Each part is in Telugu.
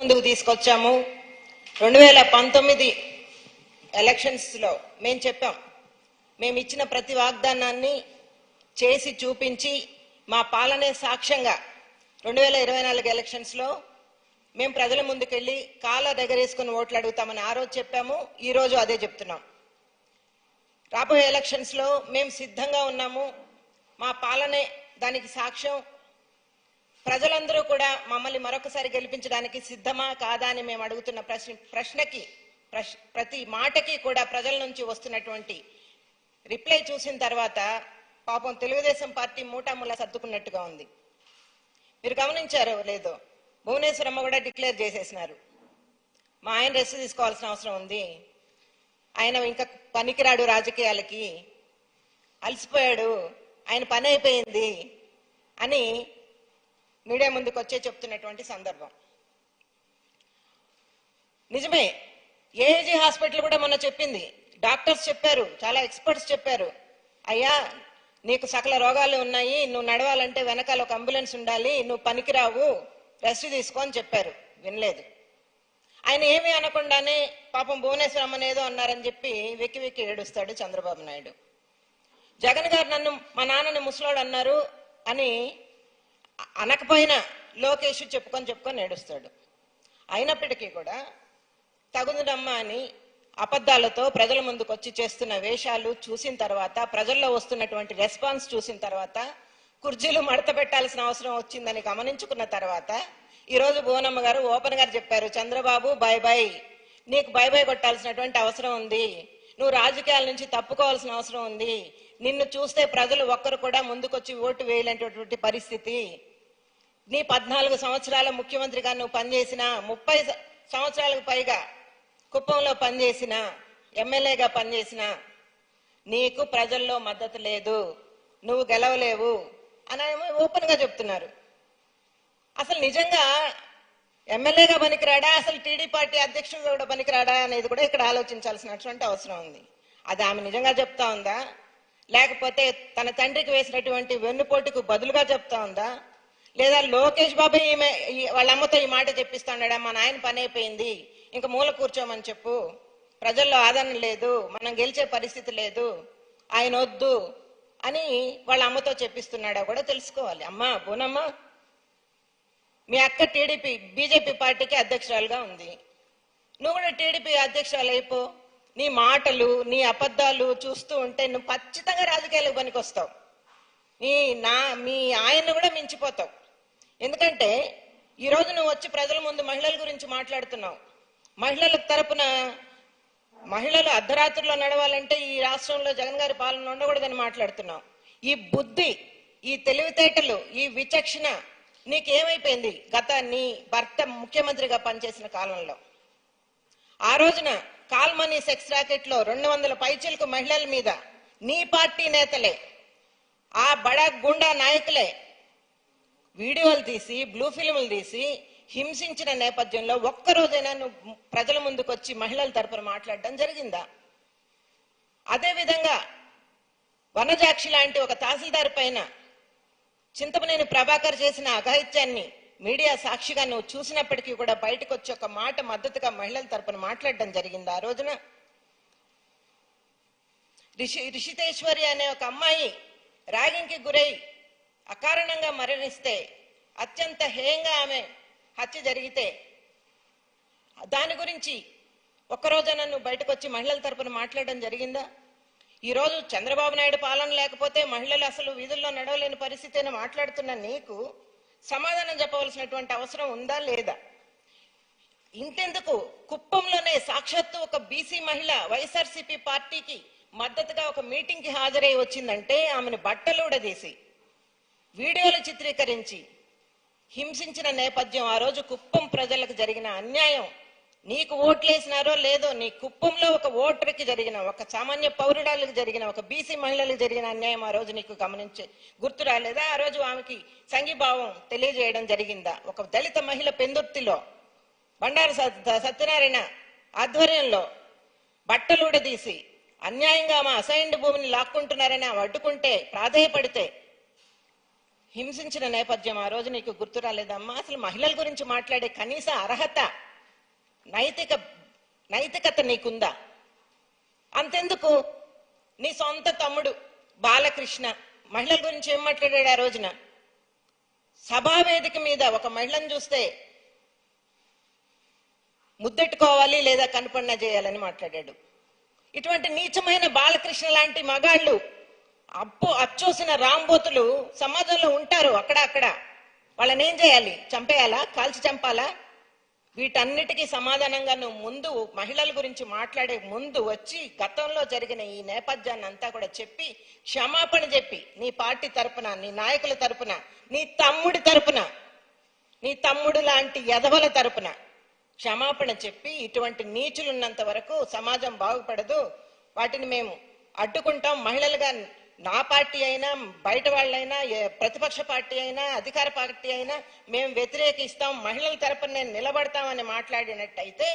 ముందుకు తీసుకొచ్చాము. రెండు వేల పంతొమ్మిది ఎలక్షన్స్లో మేము చెప్పాం మేము ఇచ్చిన ప్రతి వాగ్దానాన్ని చేసి చూపించి మా పాలనే సాక్ష్యంగా రెండు వేల ఇరవై నాలుగు ఎలక్షన్స్లో మేము ప్రజల ముందుకెళ్ళి కాళ్ళ దగ్గరేసుకుని ఓట్లు అడుగుతామని ఆ రోజు చెప్పాము ఈరోజు అదే చెప్తున్నాం. రాబోయే ఎలక్షన్స్లో మేము సిద్ధంగా ఉన్నాము. మా పాలనే దానికి సాక్ష్యం ప్రజలందరూ కూడా మమ్మల్ని మరొకసారి గెలిపించడానికి సిద్ధమా కాదా అని మేము అడుగుతున్న ప్రశ్న ప్రశ్నకి ప్రశ్- ప్రతి మాటకి కూడా ప్రజల నుంచి వస్తున్నటువంటి రిప్లై చూసిన తర్వాత పాపం తెలుగుదేశం పార్టీ మూటాములా సర్దుకున్నట్టుగా ఉంది. మీరు గమనించారో లేదో? భువనేశ్వరమ్మ కూడా డిక్లేర్ చేసేసినారు. మా ఆయన రెస్ట్ తీసుకోవాల్సిన అవసరం ఉంది. ఆయన ఇంకా పనికిరాడు రాజకీయాలకి. అలసిపోయాడు. ఆయన పని అయిపోయింది అని మీడియా ముందుకు వచ్చే చెప్తున్నటువంటి సందర్భం. నిజమే ఏఏజీ హాస్పిటల్ కూడా మొన్న చెప్పింది. డాక్టర్స్ చెప్పారు చాలా ఎక్స్పర్ట్స్ చెప్పారు. అయ్యా నీకు సకల రోగాలు ఉన్నాయి నువ్వు నడవాలంటే వెనకాల ఒక అంబులెన్స్ ఉండాలి నువ్వు పనికిరావు రెస్ట్ తీసుకో అని చెప్పారు. వినలేదు. ఆయన ఏమీ అనకుండానే పాపం భువనేశ్వరమ్మని ఏదో అన్నారని చెప్పి వెక్కి వెక్కి ఏడుస్తాడు చంద్రబాబు నాయుడు. జగన్ గారు నన్ను మా నాన్నని ముసలోడు అన్నారు అని అనకపోయినా లోకేష్ చెప్పుకొని చెప్పుకొని ఏడుస్తాడు. అయినప్పటికీ కూడా తగుదనమ్మా అని అబద్ధాలతో ప్రజల ముందుకు వచ్చి చేస్తున్న వేషాలు చూసిన తర్వాత ప్రజల్లో వస్తున్నటువంటి రెస్పాన్స్ చూసిన తర్వాత కుర్జీలు మడత పెట్టాల్సిన అవసరం వచ్చిందని గమనించుకున్న తర్వాత ఈరోజు భువనమ్మ గారు ఓపెన్ గారు చెప్పారు చంద్రబాబు బై బై. నీకు బై బై కొట్టాల్సినటువంటి అవసరం ఉంది. నువ్వు రాజకీయాల నుంచి తప్పుకోవాల్సిన అవసరం ఉంది. నిన్ను చూస్తే ప్రజలు ఒక్కరు కూడా ముందుకొచ్చి ఓటు వేయలేనటువంటి పరిస్థితి. నీ పద్నాలుగు సంవత్సరాల ముఖ్యమంత్రిగా నువ్వు పనిచేసిన ముప్పై సంవత్సరాలకు పైగా కుప్పంలో పనిచేసిన ఎమ్మెల్యేగా పనిచేసిన నీకు ప్రజల్లో మద్దతు లేదు. నువ్వు గెలవలేవు అని ఓపెన్గా ఓపెన్గా చెప్తున్నారు. అసలు నిజంగా ఎమ్మెల్యేగా పనికిరాడా? అసలు టీడీ పార్టీ అధ్యక్షుడు కూడా పనికిరాడా అనేది కూడా ఇక్కడ ఆలోచించాల్సినటువంటి అవసరం ఉంది. అది ఆమె నిజంగా చెప్తా ఉందా? లేకపోతే తన తండ్రికి వేసినటువంటి వెన్నుపోటుకు బదులుగా చెప్తా ఉందా? లేదా లోకేష్ బాబు ఈమె ఈ- వాళ్ళ అమ్మతో ఈ మాట చెప్పిస్తాడా మా నాయన పని అయిపోయింది ఇంకా మూల కూర్చోమని చెప్పు. ప్రజల్లో ఆదరణ లేదు మనం గెలిచే పరిస్థితి లేదు ఆయన వద్దు అని వాళ్ళ అమ్మతో చెప్పిస్తున్నాడా కూడా తెలుసుకోవాలి. అమ్మా బోనమ్మా మీ అక్క టీడీపీ బీజేపీ పార్టీకి అధ్యక్షురాలుగా ఉంది. నువ్వు కూడా టీడీపీ అధ్యక్షురాలు అయిపో నీ మాటలు నీ అబద్ధాలు చూస్తూ ఉంటే నువ్వు ఖచ్చితంగా రాజకీయాలకు పనికొస్తావు. నీ నా మీ ఆయన్ని కూడా మించిపోతావు. ఎందుకంటే ఈ నువ్వు వచ్చి ప్రజల ముందు మహిళల గురించి మాట్లాడుతున్నావు. మహిళల తరపున మహిళలు అర్ధరాత్రిలో నడవాలంటే ఈ రాష్ట్రంలో జగన్ గారి పాలన ఉండకూడదని మాట్లాడుతున్నావు. ఈ బుద్ధి ఈ తెలివితేటలు ఈ విచక్షణ నీకేమైపోయింది గత నీ భర్త ముఖ్యమంత్రిగా పనిచేసిన కాలంలో. ఆ రోజున కాల్మనీ సెక్స్ రాకెట్లో రెండు వందల పైచీలకు మహిళల మీద నీ పార్టీ నేతలే ఆ బడా గుండా నాయకులే వీడియోలు తీసి బ్లూ ఫిల్ములు తీసి హింసించిన నేపథ్యంలో ఒక్కరోజైనా నువ్వు ప్రజల ముందుకు వచ్చి మహిళల తరపున మాట్లాడడం జరిగిందా? అదే విధంగా వనజాక్షి లాంటి ఒక తహసీల్దార్ పైన చింతమనేని ప్రభాకర్ చేసిన అఘాయిత్యాన్ని మీడియా సాక్షిగా నువ్వు చూసినప్పటికీ కూడా బయటకు వచ్చి ఒక మాట మద్దతుగా మహిళల తరపున మాట్లాడడం జరిగింది ఆ రోజున? రిషి రిషితేశ్వరి అనే ఒక అమ్మాయి ర్యాగింగ్కి గురై అకారణంగా మరణిస్తే అత్యంత హేయంగా ఆమె హత్య జరిగితే దాని గురించి ఒక్కరోజు నన్ను బయటకు వచ్చి మహిళల తరపున మాట్లాడడం జరిగిందా? ఈరోజు చంద్రబాబు నాయుడు పాలన లేకపోతే మహిళలు అసలు వీధుల్లో నడవలేని పరిస్థితి అని మాట్లాడుతున్న నీకు? సమాధానం చెప్పవలసినటువంటి అవసరం ఉందా లేదా? ఇంతెందుకు? కుప్పంలోనే సాక్షాత్తు ఒక బీసీ మహిళ వైఎస్ఆర్సీపీ పార్టీకి మద్దతుగా ఒక మీటింగ్కి హాజరై వచ్చిందంటే ఆమెను బట్టలు తీసి వీడియోలు చిత్రీకరించి హింసించిన నేపథ్యం ఆ రోజు కుప్పం ప్రజలకు జరిగిన అన్యాయం. నీకు ఓట్లేసినారో లేదో నీ కుప్పంలో ఒక ఓటర్కి జరిగిన ఒక సామాన్య పౌరుడాలకు జరిగిన ఒక బీసీ మహిళలకు జరిగిన అన్యాయం ఆ రోజు నీకు గమనించే గుర్తు రాలేదా? ఆ రోజు ఆమెకి సంఘీభావం తెలియజేయడం జరిగిందా? ఒక దళిత మహిళ పెందుర్తిలో బండారు సత్- సత్యనారాయణ ఆధ్వర్యంలో బట్టలుడదీసి అన్యాయంగా మా అసైన్డ్ భూమిని లాక్కుంటున్నారని ఆమె అడ్డుకుంటే ప్రాధేయపడితే హింసించిన నేపథ్యం ఆ రోజు నీకు గుర్తు రాలేదమ్మా? అసలు మహిళల గురించి మాట్లాడే కనీస అర్హత నైతిక నైతికత నీకుందా? అంతెందుకు? నీ సొంత తమ్ముడు బాలకృష్ణ మహిళల గురించి ఏం మాట్లాడాడు ఆ రోజున? సభావేదిక మీద ఒక మహిళను చూస్తే ముద్దెట్టుకోవాలి లేదా కనుపన్న చేయాలని మాట్లాడాడు. ఇటువంటి నీచమైన బాలకృష్ణ లాంటి మగాళ్ళు అప్పు అచ్చోసిన రాంబోతులు సమాజంలో అక్కడ అక్కడ. వాళ్ళని ఏం చేయాలి? చంపేయాలా? కాల్చి చంపాలా? వీటన్నిటికీ సమాధానంగా నువ్వు ముందు మహిళల గురించి మాట్లాడే ముందు వచ్చి గతంలో జరిగిన ఈ నేపథ్యాన్ని అంతా కూడా చెప్పి క్షమాపణ చెప్పి నీ పార్టీ తరపున నీ నాయకుల తరపున నీ తమ్ముడి తరపున నీ తమ్ముడు లాంటి ఎదవల తరపున క్షమాపణ చెప్పి ఇటువంటి నీచులున్నంత వరకు సమాజం బాగుపడదు. వాటిని మేము అడ్డుకుంటాం. మహిళలుగా నా పార్టీ అయినా బయట వాళ్ళైనా ప్రతిపక్ష పార్టీ అయినా అధికార పార్టీ అయినా మేము వ్యతిరేకిస్తాం మహిళల తరపున నేను నిలబడతామని మాట్లాడినట్టయితే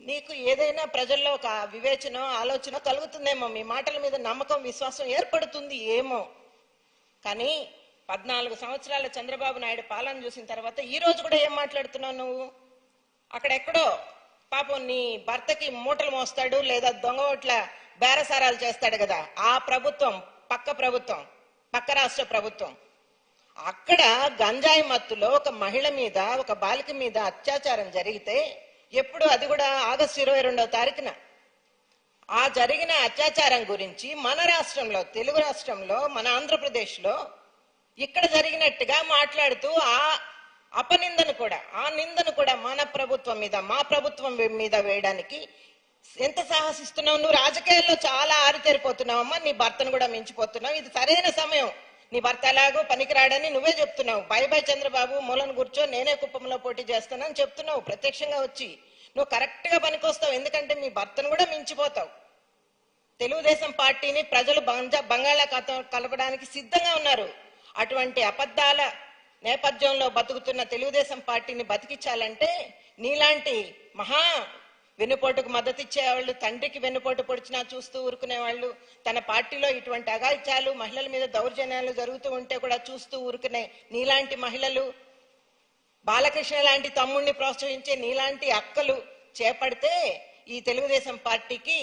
నీకు ఏదైనా ప్రజల్లో ఒక వివేచన ఆలోచన కలుగుతుందేమో. మీ మాటల మీద నమ్మకం విశ్వాసం ఏర్పడుతుంది ఏమో. కానీ పద్నాలుగు సంవత్సరాల చంద్రబాబు నాయుడు పాలన చూసిన తర్వాత ఈ రోజు కూడా ఏం మాట్లాడుతున్నావు నువ్వు? అక్కడెక్కడో పాపం నీ భర్తకి మూటలు మోస్తాడు లేదా దొంగ ఓట్ల బేరసారాలు చేస్తాడు కదా. ఆ ప్రభుత్వం పక్క ప్రభుత్వం పక్క రాష్ట్ర ప్రభుత్వం. అక్కడ గంజాయి మత్తులో ఒక మహిళ మీద ఒక బాలిక మీద అత్యాచారం జరిగితే ఎప్పుడు అది కూడా ఆగస్టు ఇరవై రెండవ తారీఖున. ఆ జరిగిన అత్యాచారం గురించి మన రాష్ట్రంలో తెలుగు రాష్ట్రంలో మన ఆంధ్రప్రదేశ్లో ఇక్కడ జరిగినట్టుగా మాట్లాడుతూ ఆ అపనిందను కూడా ఆ నిందను కూడా మన ప్రభుత్వం మీద మా ప్రభుత్వం మీద వేయడానికి ఎంత సాహసిస్తున్నావు? నువ్వు రాజకీయాల్లో చాలా ఆరితేరిపోతున్నావమ్మా నీ భర్తను కూడా మించిపోతున్నావు. ఇది సరైన సమయం. నీ భర్త ఎలాగో పనికిరాడని నువ్వే చెప్తున్నావు. బై బై చంద్రబాబు మూలను కూర్చో నేనే కుప్పంలో పోటీ చేస్తానని చెప్తున్నావు. ప్రత్యక్షంగా వచ్చి నువ్వు కరెక్ట్గా పనికొస్తావు. ఎందుకంటే మీ భర్తను కూడా మించిపోతావు. తెలుగుదేశం పార్టీని ప్రజలు బంజా బంగాళాఖాతం కలపడానికి సిద్ధంగా ఉన్నారు. అటువంటి అబద్ధాల నేపథ్యంలో బతుకుతున్న తెలుగుదేశం పార్టీని బతికించాలంటే నీలాంటి మహా వెన్నుపోటుకు మద్దతు ఇచ్చేవాళ్ళు తండ్రికి వెన్నుపోటు పొడిచినా చూస్తూ ఊరుకునే వాళ్ళు తన పార్టీలో ఇటువంటి అగాయిత్యాలు మహిళల మీద దౌర్జన్యాలు జరుగుతూ ఉంటే కూడా చూస్తూ ఊరుకునే నీలాంటి మహిళలు బాలకృష్ణ లాంటి తమ్ముడిని ప్రోత్సహించే నీలాంటి అక్కలు చేపడితే ఈ తెలుగుదేశం పార్టీకి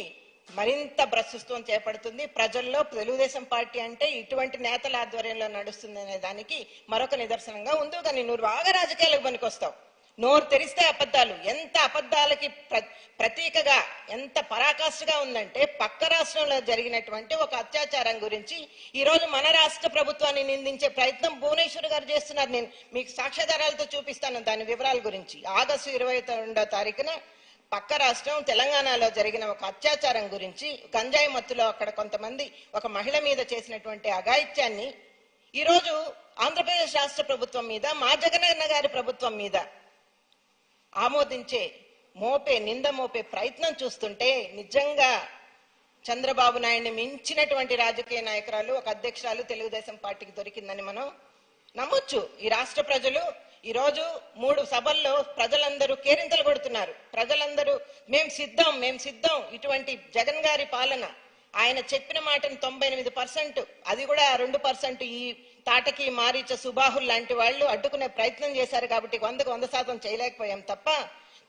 మరింత భ్రష్టత్వం చేపడుతుంది. ప్రజల్లో తెలుగుదేశం పార్టీ అంటే ఇటువంటి నేతల ఆధ్వర్యంలో నడుస్తుంది అనే దానికి మరొక నిదర్శనంగా ఉంది. కానీ నువ్వు బాగా రాజకీయాలకు పనికొస్తావు. నోరు తెరిస్తే అబద్ధాలు. ఎంత అబద్ధాలకి ప్రతీకగా ఎంత పరాకాష్ఠగా ఉందంటే పక్క రాష్ట్రంలో జరిగినటువంటి ఒక అత్యాచారం గురించి ఈరోజు మన రాష్ట్ర ప్రభుత్వాన్ని నిందించే ప్రయత్నం భువనేశ్వర్ గారు చేస్తున్నారు. నేను మీకు సాక్ష్యాధారాలతో చూపిస్తాను దాని వివరాల గురించి. ఆగస్టు ఇరవై రెండో తారీఖున పక్క రాష్ట్రం తెలంగాణలో జరిగిన ఒక అత్యాచారం గురించి గంజాయి మత్తులో అక్కడ కొంతమంది ఒక మహిళ మీద చేసినటువంటి అఘాయిత్యాన్ని ఈరోజు ఆంధ్రప్రదేశ్ రాష్ట్ర ప్రభుత్వం మీద మా జగనన్న గారి ప్రభుత్వం మీద ఆమోదించే మోపే నింద మోపే ప్రయత్నం చూస్తుంటే నిజంగా చంద్రబాబు నాయుడిని మించినటువంటి రాజకీయ నాయకురాలు ఒక అధ్యక్షురాలు తెలుగుదేశం పార్టీకి దొరికిందని మనం నమ్మొచ్చు. ఈ రాష్ట్ర ప్రజలు ఈ రోజు మూడు సభల్లో ప్రజలందరూ కేరింతలు కొడుతున్నారు. ప్రజలందరూ మేం సిద్ధం మేం సిద్ధం ఇటువంటి జగన్ గారి పాలన. ఆయన చెప్పిన మాటను తొంభై ఎనిమిది పర్సెంట్ అది కూడా రెండు పర్సెంట్ ఈ తాటకి మారీచ సుబాహుల్ లాంటి వాళ్ళు అడ్డుకునే ప్రయత్నం చేశారు కాబట్టి వందకు వంద శాతం చేయలేకపోయాం తప్ప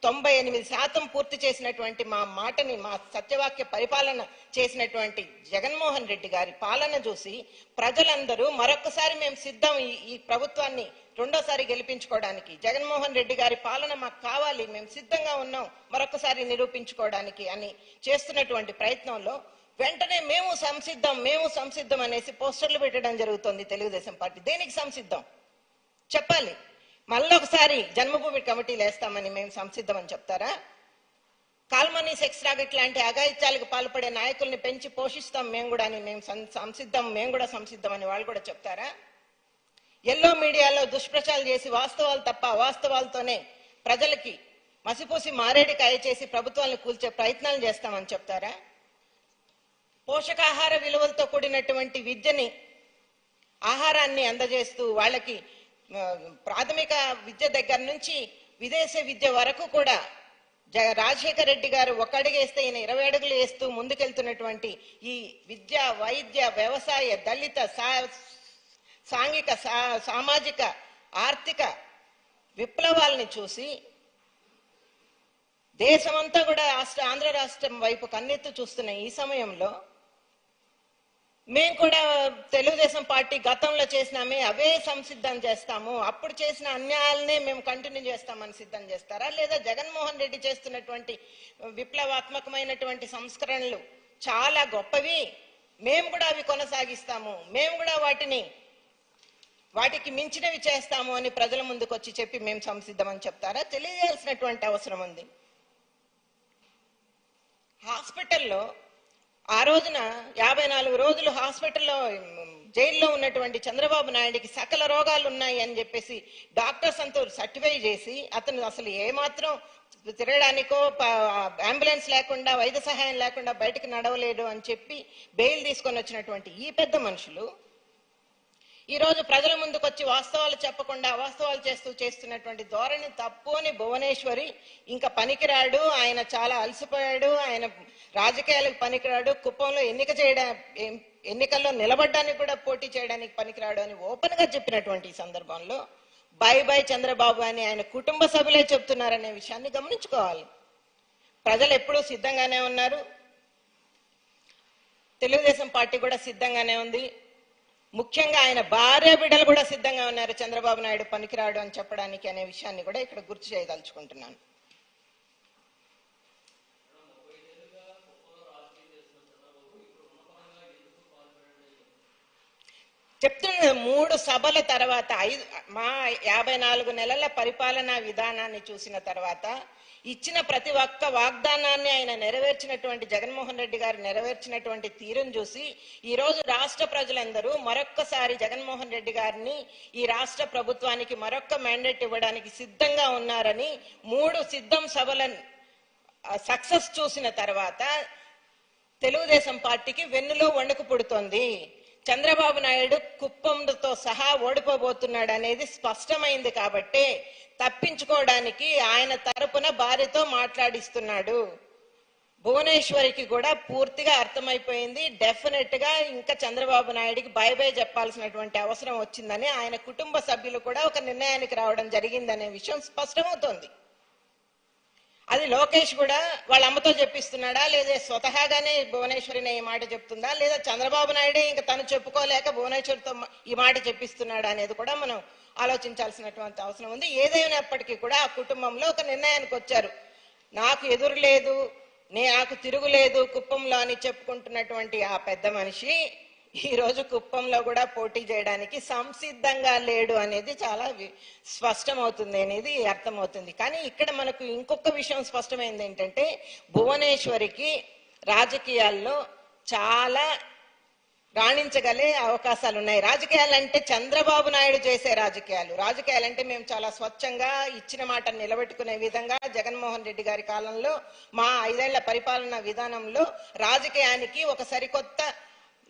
తొంభై ఎనిమిది శాతం పూర్తి చేసినటువంటి మా మాటని మా సత్యవాక్య పరిపాలన చేసినటువంటి జగన్మోహన్ రెడ్డి గారి పాలన చూసి ప్రజలందరూ మరొకసారి మేము సిద్ధం ఈ ఈ ప్రభుత్వాన్ని రెండోసారి గెలిపించుకోవడానికి జగన్మోహన్ రెడ్డి గారి పాలన మాకు కావాలి మేము సిద్ధంగా ఉన్నాం మరొకసారి నిరూపించుకోవడానికి అని చేస్తున్నటువంటి ప్రయత్నంలో వెంటనే మేము సంసిద్ధం మేము సంసిద్ధం అనేసి పోస్టర్లు పెట్టడం జరుగుతుంది తెలుగుదేశం పార్టీ. దేనికి సంసిద్ధం? చెప్పాలి. మళ్ళొకసారి జన్మభూమి కమిటీలు వేస్తామని మేము సంసిద్ధం అని చెప్తారా? కాల్మనీ సెక్స్ రాకెట్ లాంటి అఘాయిత్యాలకు పాల్పడే నాయకుల్ని పెంచి పోషిస్తాం మేము కూడా అని మేము సం- సంసిద్ధం మేము కూడా సంసిద్ధం అని వాళ్ళు కూడా చెప్తారా? ఎల్లో మీడియాలో దుష్ప్రచారాలు చేసి వాస్తవాలు తప్ప వాస్తవాలతోనే ప్రజలకి మసిపోసి మారేడికాయ చేసి ప్రభుత్వాలను కూల్చే ప్రయత్నాలు చేస్తామని చెప్తారా? పోషకాహార విలువలతో కూడినటువంటి విద్యని ఆహారాన్ని అందజేస్తూ వాళ్ళకి ప్రాథమిక విద్య దగ్గర నుంచి విదేశీ విద్య వరకు కూడా జ రాజశేఖర రెడ్డి గారు ఒక అడుగు వేస్తే ఈయన ఇరవై అడుగులు వేస్తూ ముందుకెళ్తున్నటువంటి ఈ విద్య వైద్య వ్యవసాయ దళిత సా సాంఘిక సా- సామాజిక ఆర్థిక విప్లవాల్ని చూసి దేశమంతా కూడా రాష్ట్ర ఆంధ్ర రాష్ట్రం వైపు కన్నెత్తు చూస్తున్న ఈ సమయంలో మేము కూడా తెలుగుదేశం పార్టీ గతంలో చేసినామే అవే సంసిద్ధం చేస్తాము. అప్పుడు చేసిన అన్యాయాలనే మేము కంటిన్యూ చేస్తామని సిద్ధం చేస్తారా? లేదా జగన్మోహన్ రెడ్డి చేస్తున్నటువంటి విప్లవాత్మకమైనటువంటి సంస్కరణలు చాలా గొప్పవి. మేము కూడా అవి కొనసాగిస్తాము. మేము కూడా వాటిని వాటికి మించినవి చేస్తాము అని ప్రజల ముందుకు వచ్చి చెప్పి మేము సంసిద్ధమని చెప్తారా? తెలియజేయాల్సినటువంటి అవసరం ఉంది. హాస్పిటల్లో ఆ రోజున యాభై నాలుగు రోజులు హాస్పిటల్లో జైల్లో ఉన్నటువంటి చంద్రబాబు నాయుడికి సకల రోగాలు ఉన్నాయి అని చెప్పేసి డాక్టర్స్ అంతా సర్టిఫై చేసి అతను అసలు ఏమాత్రం తిరగడానికో అంబులెన్స్ లేకుండా వైద్య సహాయం లేకుండా బయటకు నడవలేడు అని చెప్పి బెయిల్ తీసుకొని వచ్చినటువంటి ఈ పెద్ద మనుషులు ఈ రోజు ప్రజల ముందుకు వచ్చి వాస్తవాలు చెప్పకుండా అవాస్తవాలు చేస్తూ చేస్తున్నటువంటి ధోరణి తప్పు అని భువనేశ్వరి ఇంకా పనికిరాడు. ఆయన చాలా అలసిపోయాడు. ఆయన రాజకీయాలకు పనికిరాడు. కుప్పంలో ఎన్నిక చేయడం ఎన్నికల్లో నిలబడడానికి కూడా పోటీ చేయడానికి పనికిరాడు అని ఓపెన్గా చెప్పినటువంటి ఈ సందర్భంలో బై బై చంద్రబాబు అని ఆయన కుటుంబ సభ్యులే చెప్తున్నారనే విషయాన్ని గమనించుకోవాలి. ప్రజలు ఎప్పుడూ సిద్ధంగానే ఉన్నారు. తెలుగుదేశం పార్టీ కూడా సిద్ధంగానే ఉంది. ముఖ్యంగా ఆయన భార్య బిడ్డలు కూడా సిద్ధంగా ఉన్నారు. చంద్రబాబు నాయుడు పనికిరాడు అని చెప్పడానికి అనే విషయాన్ని కూడా ఇక్కడ గుర్తు చేయదలుచుకుంటున్నాను. చెప్తున్న మూడు సభల తర్వాత ఐదు మా యాభై నాలుగు నెలల పరిపాలనా విధానాన్ని చూసిన తర్వాత ఇచ్చిన ప్రతి ఒక్క వాగ్దానాన్ని ఆయన నెరవేర్చినటువంటి జగన్మోహన్ రెడ్డి గారు నెరవేర్చినటువంటి తీరును చూసి ఈరోజు రాష్ట్ర ప్రజలందరూ మరొక్కసారి జగన్మోహన్ రెడ్డి గారిని ఈ రాష్ట్ర ప్రభుత్వానికి మరొక్క మ్యాండేట్ ఇవ్వడానికి సిద్ధంగా ఉన్నారని మూడు సిద్ధం సభల సక్సెస్ చూసిన తర్వాత తెలుగుదేశం పార్టీకి వెన్నులో వణుకు పుడుతోంది. చంద్రబాబు నాయుడు కుప్పంతో సహా ఓడిపోబోతున్నాడు అనేది స్పష్టమైంది కాబట్టి తప్పించుకోవడానికి ఆయన తరపున భార్యతో మాట్లాడిస్తున్నాడు. భువనేశ్వరికి కూడా పూర్తిగా అర్థమైపోయింది. డెఫినెట్గా ఇంకా చంద్రబాబు నాయుడికి బై బై చెప్పాల్సినటువంటి అవసరం వచ్చిందని ఆయన కుటుంబ సభ్యులు కూడా ఒక నిర్ణయానికి రావడం జరిగిందనే విషయం స్పష్టమవుతోంది. అది లోకేష్ కూడా వాళ్ళ అమ్మతో చెప్పిస్తున్నాడా? లేదా స్వతహాగానే భువనేశ్వరిని ఈ మాట చెప్తుందా? లేదా చంద్రబాబు నాయుడే ఇంకా తను చెప్పుకోలేక భువనేశ్వరితో ఈ మాట చెప్పిస్తున్నాడా అనేది కూడా మనం ఆలోచించాల్సినటువంటి అవసరం ఉంది. ఏదైనప్పటికీ కూడా ఆ కుటుంబంలో ఒక నిర్ణయానికి వచ్చారు. నాకు ఎదురు లేదు నే నాకు తిరుగులేదు కుప్పంలో అని చెప్పుకుంటున్నటువంటి ఆ పెద్ద మనిషి ఈ రోజు కుప్పంలో కూడా పోటీ చేయడానికి సంసిద్ధంగా లేడు అనేది చాలా వి- స్పష్టమవుతుంది అనేది అర్థమవుతుంది. కానీ ఇక్కడ మనకు ఇంకొక విషయం స్పష్టమైంది ఏంటంటే భువనేశ్వరికి రాజకీయాల్లో చాలా రాణించగలే అవకాశాలు ఉన్నాయి రాజకీయాలు అంటే చంద్రబాబు నాయుడు చేసే రాజకీయాలు. రాజకీయాలు అంటే మేము చాలా స్వచ్ఛంగా ఇచ్చిన మాట నిలబెట్టుకునే విధంగా జగన్మోహన్ రెడ్డి గారి కాలంలో మా ఐదేళ్ళ పరిపాలన విధానంలో రాజకీయానికి ఒక సరికొత్త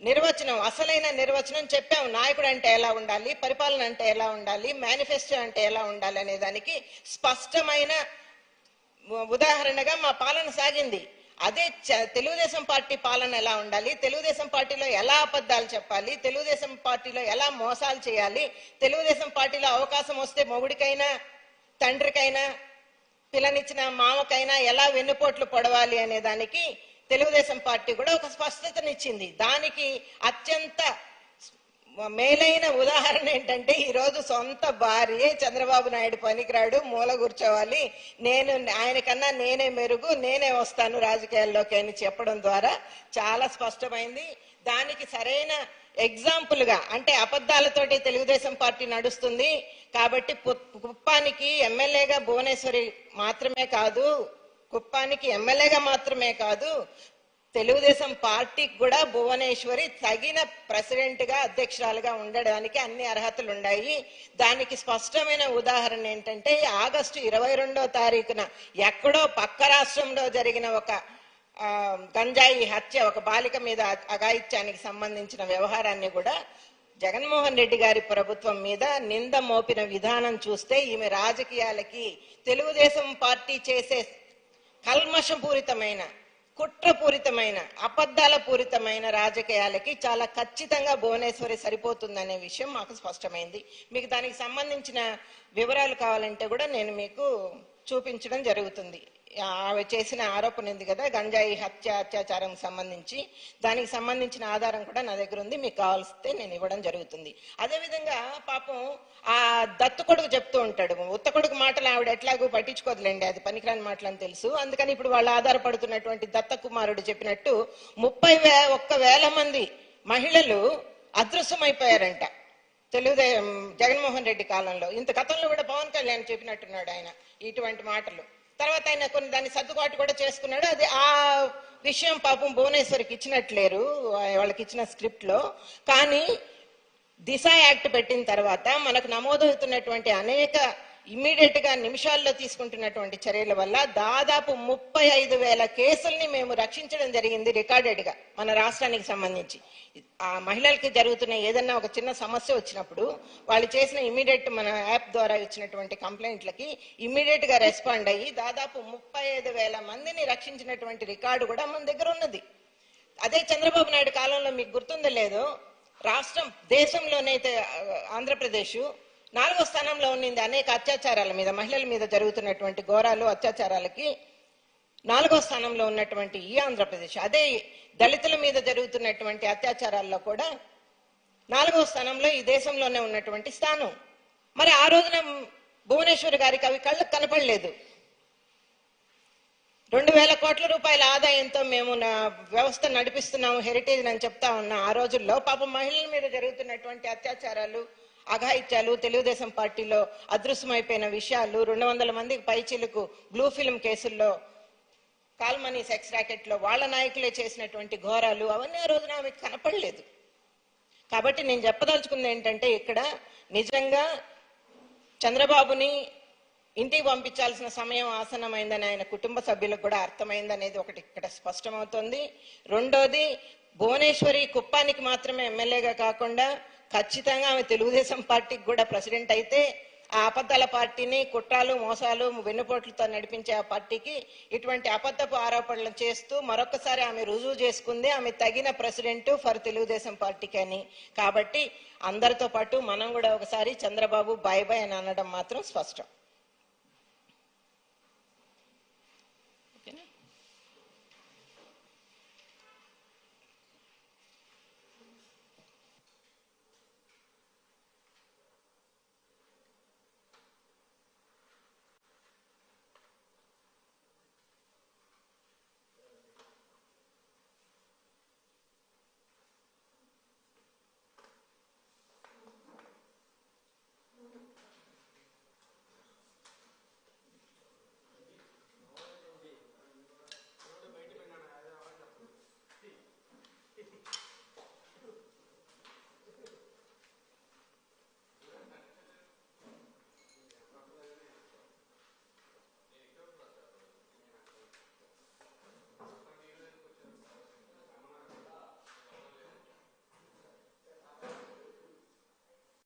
నిర్వచనం అసలైన నిర్వచనం చెప్పాము. నాయకుడు అంటే ఎలా ఉండాలి? పరిపాలన అంటే ఎలా ఉండాలి? మేనిఫెస్టో అంటే ఎలా ఉండాలి అనే దానికి స్పష్టమైన ఉదాహరణగా మా పాలన సాగింది. అదే తెలుగుదేశం పార్టీ పాలన ఎలా ఉండాలి? తెలుగుదేశం పార్టీలో ఎలా అబద్ధాలు చెప్పాలి? తెలుగుదేశం పార్టీలో ఎలా మోసాలు చేయాలి? తెలుగుదేశం పార్టీలో అవకాశం వస్తే మొగుడికైనా తండ్రికైనా పిల్లనిచ్చిన మామకైనా ఎలా వెన్నుపోట్లు పొడవాలి అనే దానికి తెలుగుదేశం పార్టీ కూడా ఒక స్పష్టతనిచ్చింది. దానికి అత్యంత మేలైన ఉదాహరణ ఏంటంటే ఈరోజు సొంత భార్య చంద్రబాబు నాయుడు పనికిరాడు మూల కూర్చోవాలి. నేను ఆయన కన్నా నేనే మెరుగు నేనే వస్తాను రాజకీయాల్లోకి అని చెప్పడం ద్వారా చాలా స్పష్టమైంది. దానికి సరైన ఎగ్జాంపుల్గా అంటే అబద్ధాలతోటి తెలుగుదేశం పార్టీ నడుస్తుంది. కాబట్టి కుప్పానికి ఎమ్మెల్యేగా భువనేశ్వరి మాత్రమే కాదు కుప్పానికి ఎమ్మెల్యేగా మాత్రమే కాదు తెలుగుదేశం పార్టీకి కూడా భువనేశ్వరి తగిన ప్రెసిడెంట్గా అధ్యక్షురాలుగా ఉండడానికి అన్ని అర్హతలు ఉన్నాయి దానికి స్పష్టమైన ఉదాహరణ ఏంటంటే ఆగస్టు ఇరవై రెండో తారీఖున ఎక్కడో పక్క రాష్ట్రంలో జరిగిన ఒక గంజాయి హత్య ఒక బాలిక మీద అఘాయిత్యానికి సంబంధించిన వ్యవహారాన్ని కూడా జగన్మోహన్ రెడ్డి గారి ప్రభుత్వం మీద నింద మోపిన విధానం చూస్తే ఈమె రాజకీయాలకి తెలుగుదేశం పార్టీ చేసే కల్మషపూరితమైన కుట్రపూరితమైన అబద్ధాల పూరితమైన రాజకీయాలకి చాలా ఖచ్చితంగా భువనేశ్వరి సరిపోతుందనే విషయం మాకు స్పష్టమైంది. మీకు దానికి సంబంధించిన వివరాలు కావాలంటే కూడా నేను మీకు చూపించడం జరుగుతుంది. ఆమె చేసిన ఆరోపణ ఉంది కదా గంజాయి హత్య అత్యాచారం సంబంధించి. దానికి సంబంధించిన ఆధారం కూడా నా దగ్గర ఉంది మీకు కావాల్సితే నేను ఇవ్వడం జరుగుతుంది. అదేవిధంగా పాపం ఆ దత్తు కొడుకు చెప్తూ ఉంటాడు ఉత్త కొడుకు మాటలు ఆవిడ ఎట్లాగో పట్టించుకోదులేండి అది పనికిరాని అని తెలుసు. అందుకని ఇప్పుడు వాళ్ళు ఆధారపడుతున్నటువంటి దత్త కుమారుడు చెప్పినట్టు ముప్పై వే ఒక్క వేల మంది మహిళలు అదృశ్యమైపోయారంట. తెలుగుదేశం జగన్మోహన్ రెడ్డి కాలంలో. ఇంత గతంలో కూడా పవన్ కళ్యాణ్ చెప్పినట్టున్నాడు ఆయన ఇటువంటి మాటలు. తర్వాత ఆయన కొన్ని దాన్ని సర్దుబాటు కూడా చేసుకున్నాడు. అది ఆ విషయం పాపం భువనేశ్వరికి ఇచ్చినట్లేరు. వాళ్ళకి ఇచ్చిన స్క్రిప్ట్లో కానీ దిశ యాక్ట్ పెట్టిన తర్వాత మనకు నమోదవుతున్నటువంటి అనేక ఇమ్మీడియట్గా నిమిషాల్లో తీసుకుంటున్నటువంటి చర్యల వల్ల దాదాపు ముప్పై ఐదు వేల కేసుల్ని మేము రక్షించడం జరిగింది రికార్డెడ్గా మన రాష్ట్రానికి సంబంధించి. ఆ మహిళలకి జరుగుతున్న ఏదన్నా ఒక చిన్న సమస్య వచ్చినప్పుడు వాళ్ళు చేసిన ఇమ్మీడియట్ మన యాప్ ద్వారా ఇచ్చినటువంటి కంప్లైంట్లకి ఇమ్మీడియట్గా రెస్పాండ్ అయ్యి దాదాపు ముప్పై ఐదు వేల మందిని రక్షించినటువంటి రికార్డు కూడా మన దగ్గర ఉన్నది. అదే చంద్రబాబు నాయుడు కాలంలో మీకు గుర్తుందో లేదో రాష్ట్రం దేశంలోనైతే ఆంధ్రప్రదేశ్ నాలుగో స్థానంలో ఉన్నింది అనేక అత్యాచారాల మీద మహిళల మీద జరుగుతున్నటువంటి ఘోరాలు అత్యాచారాలకి నాలుగో స్థానంలో ఉన్నటువంటి ఈ ఆంధ్రప్రదేశ్. అదే దళితుల మీద జరుగుతున్నటువంటి అత్యాచారాల్లో కూడా నాలుగో స్థానంలో ఈ దేశంలోనే ఉన్నటువంటి స్థానం. మరి ఆ రోజున భువనేశ్వర్ గారికి అవి కళ్ళకు కనపడలేదు. రెండు వేల కోట్ల రూపాయల ఆదాయంతో మేము నా వ్యవస్థ నడిపిస్తున్నాము హెరిటేజ్ అని చెప్తా ఉన్నా ఆ రోజుల్లో పాపం మహిళల మీద జరుగుతున్నటువంటి అత్యాచారాలు అఘాయిత్యాలు తెలుగుదేశం పార్టీలో అదృశ్యమైపోయిన విషయాలు రెండు వందల మందికి పైచిలకు బ్లూ ఫిల్మ్ కేసుల్లో కాల్మనీ సెక్స్ ర్యాకెట్లో వాళ్ళ నాయకులే చేసినటువంటి ఘోరాలు అవన్నీ ఆ రోజున ఆమెకు కనపడలేదు. కాబట్టి నేను చెప్పదలుచుకుంది ఏంటంటే ఇక్కడ నిజంగా చంద్రబాబుని ఇంటికి పంపించాల్సిన సమయం ఆసన్నమైందని ఆయన కుటుంబ సభ్యులకు కూడా అర్థమైందనేది ఒకటి ఇక్కడ స్పష్టమవుతోంది. రెండోది భువనేశ్వరి కుప్పానికి మాత్రమే ఎమ్మెల్యేగా కాకుండా ఖచ్చితంగా ఆమె తెలుగుదేశం పార్టీకి కూడా ప్రెసిడెంట్ అయితే ఆ అబద్ధాల పార్టీని కుట్రాలు మోసాలు వెన్నుపోట్లతో నడిపించే ఆ పార్టీకి ఇటువంటి అబద్ధపు ఆరోపణలు చేస్తూ మరొకసారి ఆమె రుజువు చేసుకుంది. ఆమె తగిన ప్రెసిడెంట్ ఫర్ తెలుగుదేశం పార్టీకి అని. కాబట్టి అందరితో పాటు మనం కూడా ఒకసారి చంద్రబాబు బాయ్ బాయ్ అని అనడం మాత్రం స్పష్టం.